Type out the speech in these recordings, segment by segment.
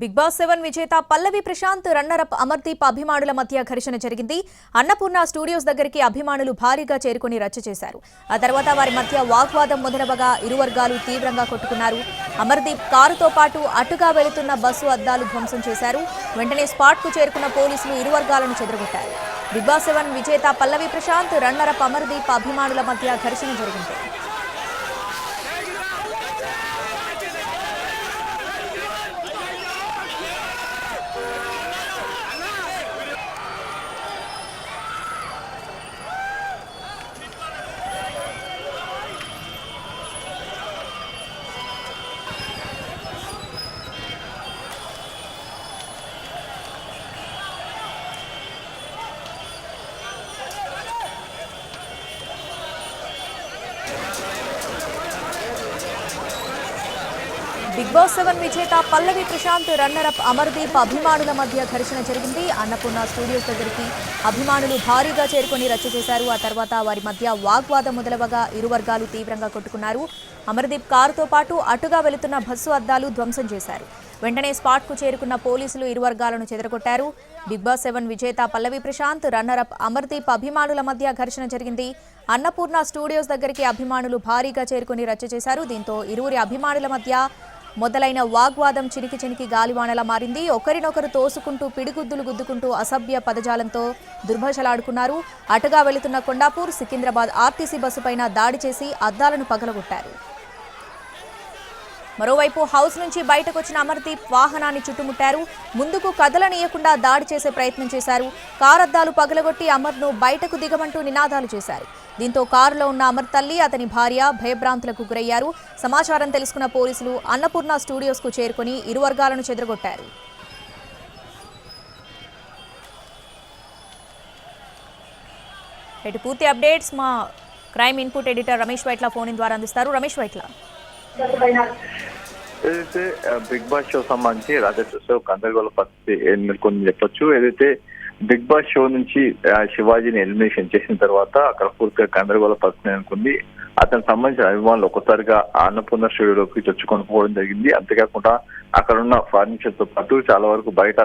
Big boss seven విజేత పల్లవి Prashanth runner-up Amardeep అభిమానుల మధ్య ఘర్షణ జరిగింది. అన్నపూర్ణ స్టూడియోస్ దగ్గరికి అభిమానులు భారీగా చేరుకుని రచ్చ చేశారు. ఆ తర్వాత వారి మధ్య వాగ్వాదం మొదలవగా ఇరు వర్గాలు తీవ్రంగా కొట్టుకున్నారు. అమర్దీప్ కారుతో పాటు అటుగా వెళుతున్న బస్సు అద్దాలు ధ్వంసం చేశారు. వెంటనే స్పాట్కు చేరుకున్న పోలీసులు ఇరు వర్గాలను చెదరగొట్టారు. బిగ్ బాస్ సెవెన్ విజేత పల్లవి ప్రశాంత్ రన్నరప్ అమర్దీప్ అభిమానుల మధ్య ఘర్షణ జరిగింది. బిగ్ బాస్ సెవెన్ విజేత పల్లవి ప్రశాంత్ రన్నరప్ అమర్దీప్ అభిమానుల మధ్య ఘర్షణ జరిగింది. అన్నపూర్ణ స్టూడియోస్ దగ్గరికి అభిమానులు భారీగా చేరుకొని రచ్చ చేశారు. ఆ తర్వాత వారి మధ్య వాగ్వాదం మొదలవగా ఇరు వర్గాలు తీవ్రంగా కొట్టుకున్నారు. అమర్దీప్ కారుతో పాటు అటుగా వెళుతున్న బస్సు అద్దాలు ధ్వంసం చేశారు. వెంటనే స్పాట్కు చేరుకున్న పోలీసులు ఇరు వర్గాలను చెదరగొట్టారు. బిగ్ బాస్ సెవెన్ విజేత పల్లవి ప్రశాంత్ రన్నరప్ అమర్దీప్ అభిమానుల మధ్య ఘర్షణ జరిగింది. అన్నపూర్ణ స్టూడియోస్ దగ్గరికి అభిమానులు భారీగా చేరుకుని రచ్చ చేశారు. దీంతో ఇరువురి అభిమానుల మధ్య మొదలైన వాగ్వాదం చినికి చినికి గాలివానలా మారింది. ఒకరినొకరు తోసుకుంటూ పిడిగుద్దులు గుద్దుకుంటూ అసభ్య పదజాలంతో దుర్భాషలాడుకున్నారు. అటుగా వెళుతున్న కొండాపూర్ సికింద్రాబాద్ ఆర్టీసీ బస్సుపైన దాడి చేసి అద్దాలను పగలగొట్టారు. మరోవైపు హౌస్ నుంచి బయటకు వచ్చిన అమర్దీప్ వాహనాన్ని చుట్టుముట్టారు. ముందుకు కదలనీయకుండా దాడి చేసే ప్రయత్నం చేశారు. కారద్దాలు పగలగొట్టి అమర్ను బయటకు దిగమంటూ నినాదాలు చేశారు. దీంతో కారులో ఉన్న అమర్ తల్లి అతని భార్య భయభ్రాంతులకు గురయ్యారు. సమాచారం తెలుసుకున్న పోలీసులు అన్నపూర్ణ స్టూడియోస్కు చేరుకుని ఇరు వర్గాలను చెదరగొట్టారు. ఇటు పూర్తి అప్డేట్స్ మా crime input editor Ramesh Vytla phone ద్వారా అందిస్తారు. రమేష్ వైట్ల. ఏదైతే బిగ్ బాస్ షో సంబంధించి రాజేష్ షో గందరగోళ పరిస్థితి నెలకొని చెప్పొచ్చు. ఏదైతే బిగ్ బాస్ షో నుంచి శివాజీని ఎలిమినేషన్ చేసిన తర్వాత అక్కడ పూర్తిగా గందరగోళ పరిస్థితి అనుకుంది. అతనికి సంబంధించిన అభిమానులు ఒక్కసారిగా అన్నపూర్ణ స్టూడియోలోకి చొచ్చుకొని పోవడం జరిగింది. అంతేకాకుండా అక్కడ ఉన్న ఫర్నిచర్తో పాటు చాలా వరకు బయట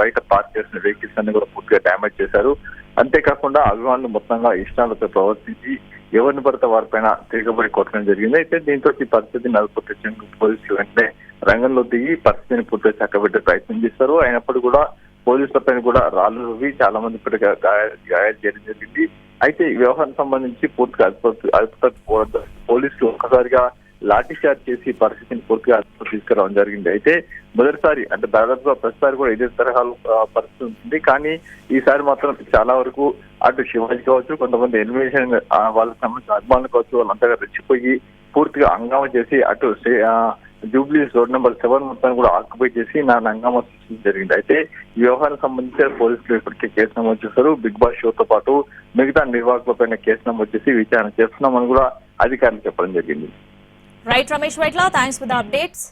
బయట పార్క్ చేసిన వెహికల్స్ అన్ని కూడా పూర్తిగా డ్యామేజ్ చేశారు. అంతేకాకుండా అభిమానులు మొత్తంగా ఇష్టాలతో ప్రవర్తించి ఎవరిని పడితే వారిపైన తిరగబడి కొట్టడం జరిగింది. అయితే దీంతో ఈ పరిస్థితిని అదుపు తెచ్చేందుకు పోలీసులు వెంటనే రంగంలో దిగి పరిస్థితిని పూర్తిగా చక్కబెట్టే ప్రయత్నం చేశారు. అయినప్పుడు కూడా పోలీసులపైన కూడా రాళ్ళు రువ్వి చాలా మంది ఇప్పటికే గాయాలు చేయడం జరిగింది. అయితే ఈ వ్యవహారం సంబంధించి పూర్తిగా అదుపు అదుపు పోవడం పోలీసులు ఒక్కసారిగా లాఠీ చార్జ్ చేసి పరిస్థితిని పూర్తిగా తీసుకురావడం జరిగింది. అయితే మొదటిసారి అంటే దాదాపుగా ప్రతిసారి కూడా ఇదే తరహాలో పరిస్థితి ఉంటుంది. కానీ ఈసారి మాత్రం చాలా వరకు అటు శివాజీ కావచ్చు కొంతమంది ఎలిమినేషన్ వాళ్ళకి సంబంధించిన అభిమానులు కావచ్చు వాళ్ళంతగా రెచ్చిపోయి పూర్తిగా హంగామా చేసి అటు జూబ్లీ రోడ్ నెంబర్ సెవెన్ మొత్తాన్ని కూడా ఆక్యుపై చేసి నా హంగామా సృష్టించడం జరిగింది. అయితే ఈ వ్యవహారం సంబంధించి పోలీసులు ఇప్పటికే కేసు నమోదు చేశారు. బిగ్ బాస్ షోతో పాటు మిగతా నిర్వాహకులపైన కేసు నమోదు చేసి విచారణ చేస్తున్నామని కూడా అధికారులు చెప్పడం జరిగింది. Right Ramesh Vytla thanks for the updates